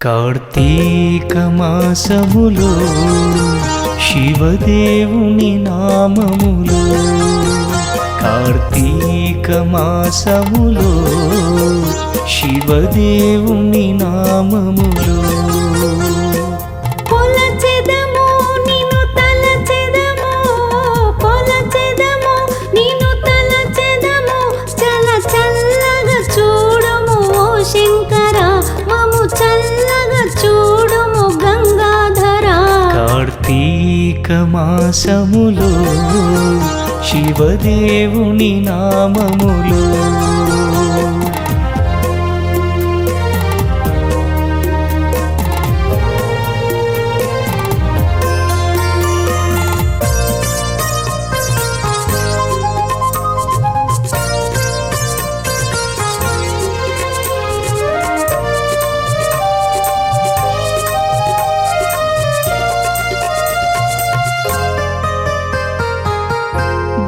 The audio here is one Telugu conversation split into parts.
కార్తీక మాసములో శివదేవుని నామములో కార్తీక మాసములో శివదేవుని నామములో కార్తీక మాసములో శివదేవుని నామములో.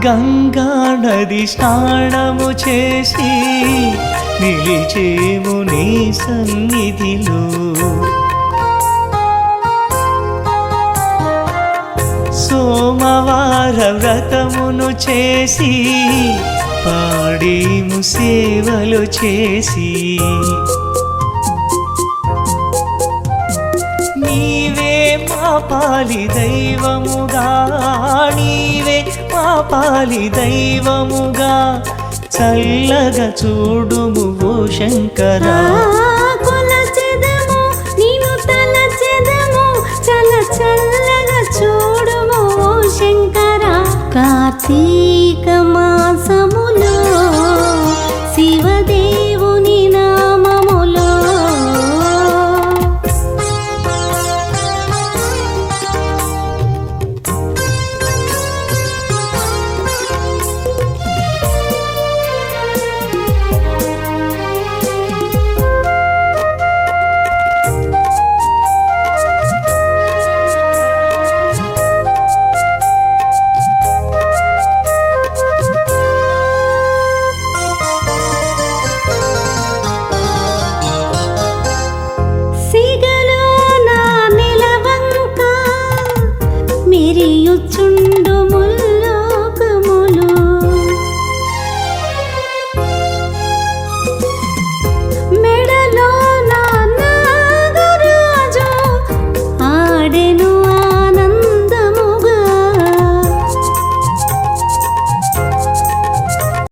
గంగా నది స్నానము చేసి నిలిచేము నీ సన్నిధిలో. సోమవార వ్రతమును చేసి పాడేము సేవలు చేసి. నీవే పాలి దైవముగా నీవే మా పాలి దైవముగా. చల్లగా చూడుము ఓ శంకరా. చల్లగా చూడుము ఓ శంకర. కార్తీక